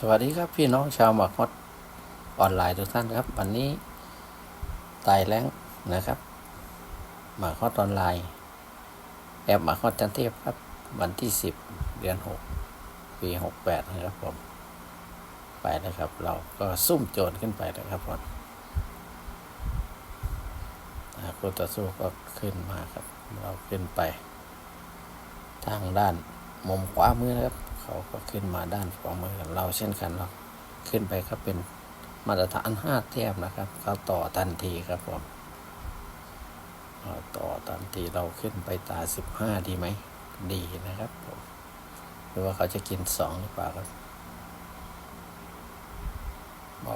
สวัสดีครับพี่น้องชาวหมักฮอตออนไลน์ทุกท่านครับ วันนี้ไต่แรงนะครับหมักฮอตออนไลน์แอปหมักฮอตจันเทพครับ วันที่สิบเดือนหกปีหกแปดนะครับผมไปนะครับ เราก็ซุ่มโจรขึ้นไปนะครับผมคู่ต่อสู้ก็ขึ้นมาครับ เราขึ้นไป ทางด้านมุมขวามือนะครับ เขาก็ขึ้นมาด้านขวามือเราเช่นกันเราขึ้นไปก็เป็นมาตรฐานห้าเทียบนะครับเขาต่อทันทีครับผมต่อทันทีเราขึ้นไปตาสิบห้าดีไหมดีนะครับผมหรือว่าเขาจะกินสองหรือเปล่าครับโอ้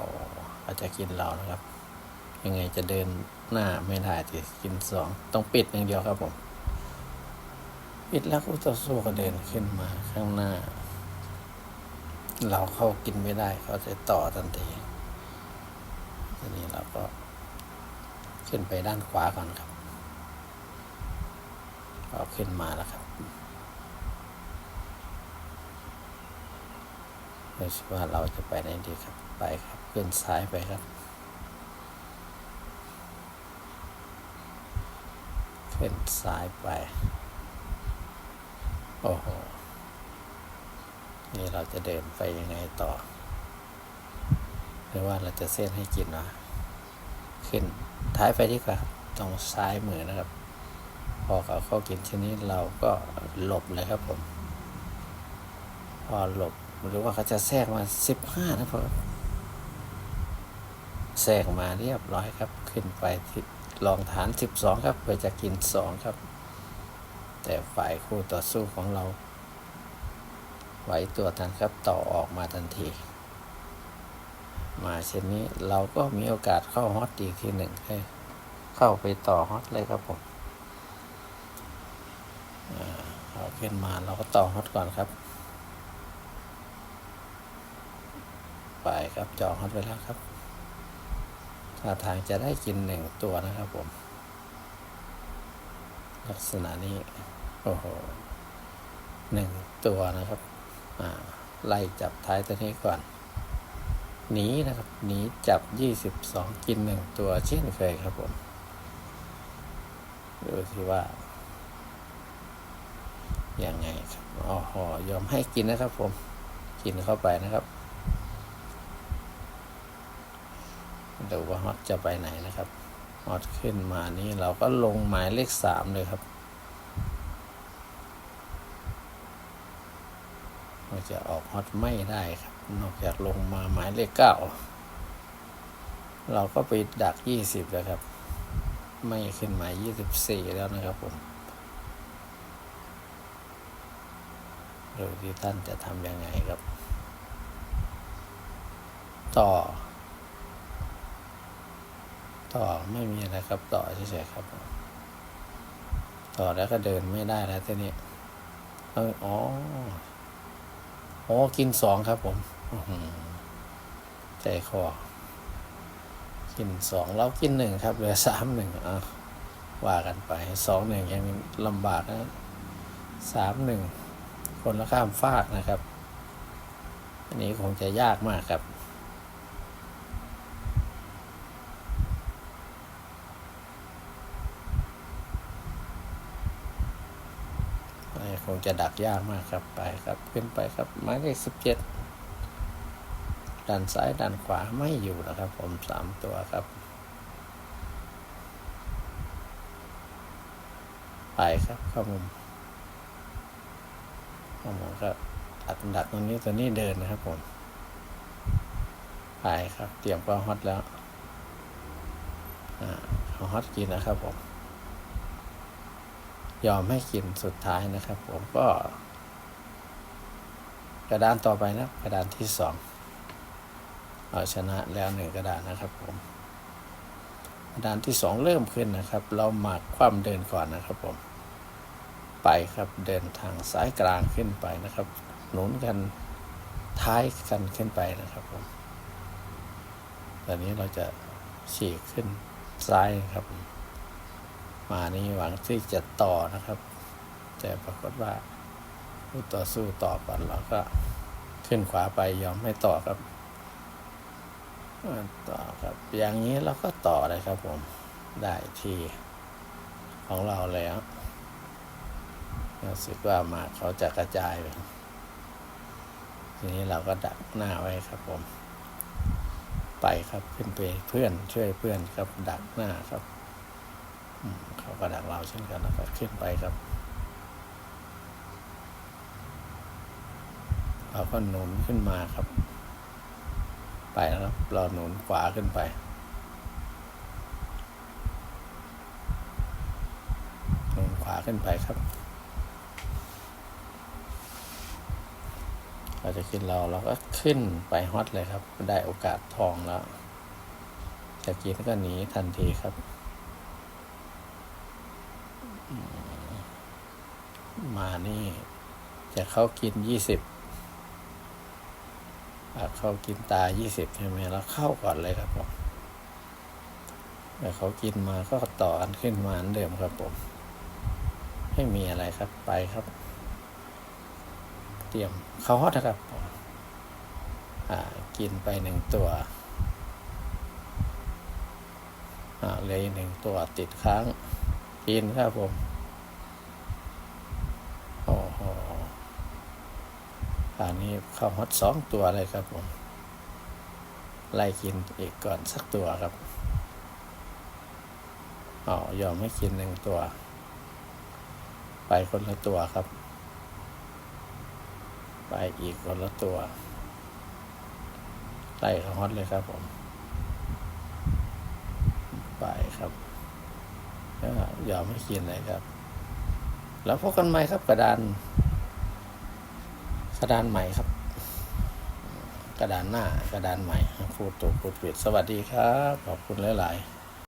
เขาจจะกินเรานะครับ ยังไงจะเดินหน้าไม่ได้ที่กินสองต้องปิดอย่างเดียวครับผมปิดแล้วคู่ต่อสู้ก็เดินขึ้นมาข้างหน้า เราเข้ากินไม่ได้ เขาจะต่อทันทีทีนี้เราก็ขึ้นไปด้านขวาก่อนครับเราขึ้นมาแล้วครับไม่ใช่ว่าเราจะไปไหนดีครับ ไปครับขึ้นซ้ายไปครับขึ้นซ้ายไป โอ้โห นี่เราจะเดินไปยังไงต่อ หรือว่าเราจะเส้นให้กินนะขึ้นท้ายไปดีกว่าครับตรงซ้ายมือนะครับ พอเขาเข้ากินชนี้เราก็หลบเลยครับผม พอหลบหรือว่าเขาจะแทรกมาสิบห้านะพอแทรกมาเรียบร้อยครับ ขึ้นไปที่รองฐานสิบสองครับ เพื่อจะกินสองครับ แต่ฝ่ายคู่ต่อสู้ของเรา ไหวตัวทันครับต่อออกมาทันที มาเช่นนี้เราก็มีโอกาสเข้าฮอตอีกทีหนึ่งให้เข้าไปต่อฮอตเลยครับผมเราขึ้นมาเราก็ต่อฮอตก่อนครับ ไปครับจองฮอตไปแล้วครับท่าทางจะได้กินหนึ่งตัวนะครับผม ลักษณะนี้ โอ้โหหนึ่งตัวนะครับ ไล่จับท้ายตัวนี้ก่อน หนีนะครับ หนีจับยี่สิบสองกินหนึ่งตัวเช่นเคยครับผม ดูที่ว่า ยังไงครับอ๋อยอมให้กินนะครับผม กินเข้าไปนะครับ ดูว่าฮอตจะไปไหนนะครับฮอตขึ้นมานี้เราก็ลงหมายเลขสามเลยครับ มันจะออกฮอตไม่ได้ครับ นอกจากลงมาหมายเลขเก้าเราก็ไปดักยี่สิบแล้วครับ ไม่ขึ้นหมายยี่สิบสี่แล้วนะครับผมดูที่ท่านจะทำยังไงครับ ต่อ ต่อไม่มีอะไรครับ ต่อเฉยๆครับ ต่อแล้วก็เดินไม่ได้แล้วทีนี้เอออ๋อ อ้กินสองครับผมใจคอกินสองเรากินหนึ่งครับเหลือสามหนึ่งอะว่ากันไปสองหนึ่งยังลำบากนะสามหนึ่งคนละข้ามฟากนะครับ อันนี้คงจะยากมากครับ ไปค งจะดักยากมากครับไปครับขึ้นไปครับหมายเลขสิบเจ็ดด้านซ้ายด้านขวาไม่อยู่นะครับ ผมสามตัวครับ ไปครับข้ามุมข้ามุมครับดักดักตรงนี้ตัวนี้เดินนะครับผมไปครับ เตรียมก็ฮอตแล้วอ่าเอาฮอตกินนะครับผม ยอมให้กินสุดท้ายนะครับ ผมก็ กระดานต่อไปนะ กระดานที่สองเอาชนะแล้วหนึ่งกระดานนะครับผมกระดานที่สองเริ่มขึ้นนะครับ เราหมากคว่ำเดินก่อนนะครับผม ไปครับเดินทางซ้ายกลางขึ้นไปนะครับ หนุนกันท้ายกันขึ้นไปนะครับผมตอนนี้เราจะฉีกขึ้นซ้ายครับผม มานี่หวังที่จะต่อนะครับ แต่ปรากฏว่าผู้ต่อสู้ต่อก่อนเราก็ขึ้นขวาไปยอมไม่ต่อครับต่อครับ อย่างนี้เราก็ต่อเลยครับผมได้ที่ของเราแล้วรู้สึกว่ามาเขาจะกระจายไปทีนี้เราก็ดักหน้าไว้ครับผม ไปครับขึ้นไปเพื่อนช่วยเพื่อนครับดักหน้าครับ เขาก็ดักเราเช่นกันแล้วก็ขึ้นไปครับ เราก็หนุนขึ้นมาครับ ไปแล้วครับเราหนุนขวาขึ้นไปหนุนขวาขึ้นไปครับ เราจะขึ้นเราเราก็ขึ้นไปฮอตเลยครับ ได้โอกาสทองแล้วจะกินก็หนีทันทีครับ มานี่จะเข้ากินยี่สิบเข้ากินตายี่สิบใช่ไหมแล้วเข้าก่อนเลยครับผมแต่เขากินมาก็ต่อกันขึ้นมาเหมือนเดิมครับผมไม่มีอะไรครับไปครับ เตรียมเข้าฮอตนะครับผมอ่ากินไปหนึ่งตัวอ่าเหลยหนึ่งตัวติดค้าง กินครับผมโอ้โหอันนี้เข้าฮอตสองตัวเลยครับผม ไล่กินอีกก่อนสักตัวครับอ๋อยอมไม่กินหนึ่งตัว ไปคนละตัวครับ ไปอีกคนละตัว ไล่เขาฮอตเลยครับผม ไปครับ อยอมไม่กินเลยครับ แล้วพบกันใหม่ครับกระดาน กระดานใหม่ครับ กระดานหน้ากระดานใหม่พูดถูกพูดผิดสวัสดีครับ ขอบคุณหลาย ๆ